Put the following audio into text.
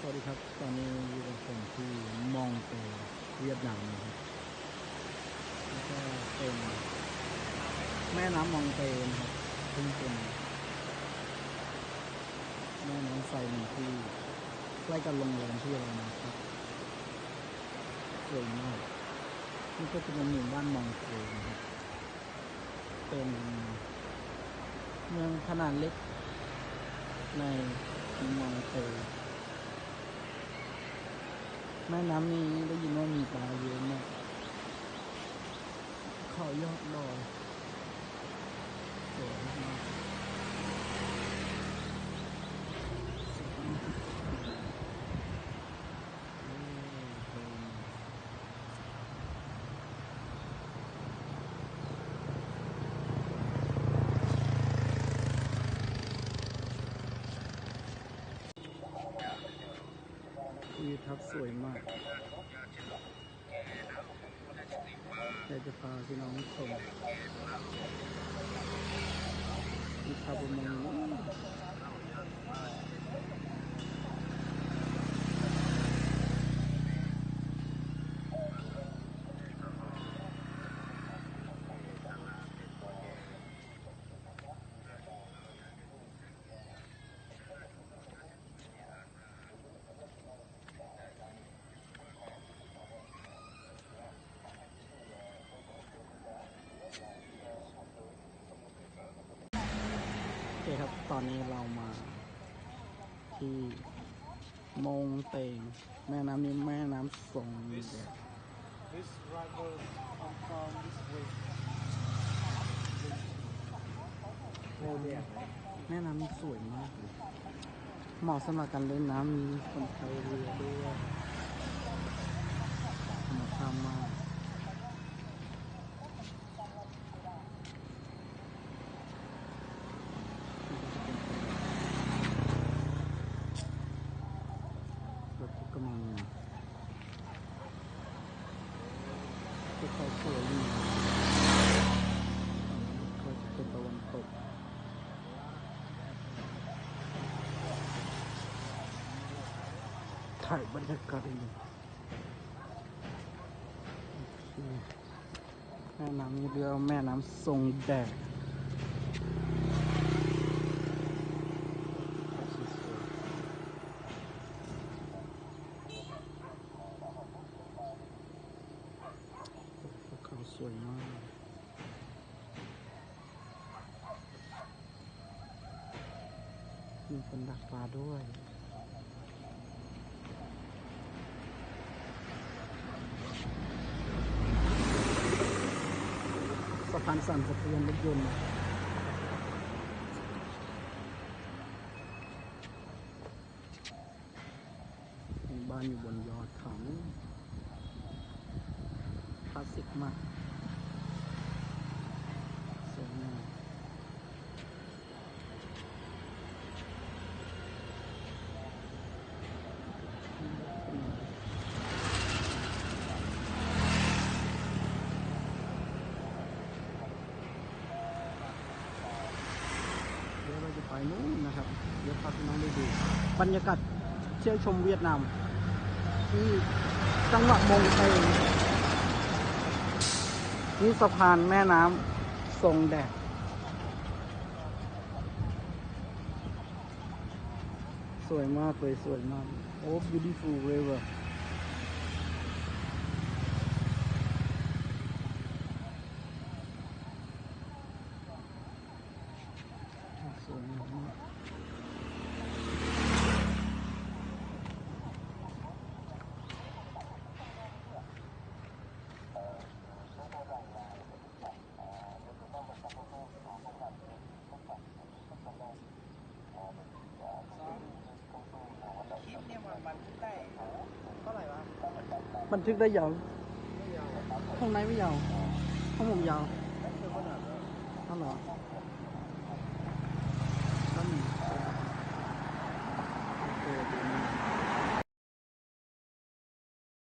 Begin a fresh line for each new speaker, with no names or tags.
สวัสดีครับ ตอนนี้อยู่กับผมที่มองเตเวียดนามนะครับแล้วก็เป็นแม่น้ำมองเตนะครับซึ่งเป็นแม่น้ำใสหนึ่งที่ใกล้กับโรงแรมที่เรานะครับสวยมากนี่ก็จะเป็นหมู่บ้านมองเตนะครับ เป็นเมืองขนาดเล็กในมองเต แม่น้ำนี้ได้ยินว่ามีปลาเยอะมากเขายอดดอยสวยมาก ทัศน์สวยมากอยากจะพาพี่น้องชมมีชาวประมงโอเคครับ ตอนนี้เรามา ที่มงเตง แม่น้ำนี้แม่น้ำทรงแดด
This river come from this way. โอ้เนี่ย
แม่น้ำนี้สวยมากเลยเหมาะสำหรับการเล่นน้ำมีคนไทยเรือด้วยธรรมชาติมาก รถ ก็มีภูเขาสวยดีก็จะเป็นตะวันตกถ่ายบรรยากาศดีโอเคแม่น้ำเรียกว่าแม่น้ำทรงแดดภูเขา สวยมากมีคนดักปลาด้วยสะพานสั่นสะเทือนรถยนต์มีบ้านอยู่บนยอดเขาคลาสสิกมากสวยงามเดี๋ยวเราจะไปนู่นนะครับ เดี๋ยว พาพี่น้องได้ดูบรรยากาศเที่ยวชมเวียดนาม ที่จังหวัดมงเทงนี่สะพานแม่น้ำทรงแดดสวยมากเลยสวยมากโอ้ beautiful river บันทึกได้ยาวข้างในไม่ยาวข้างผมยาวข้าวเหรอนั่นโอเคดีมาก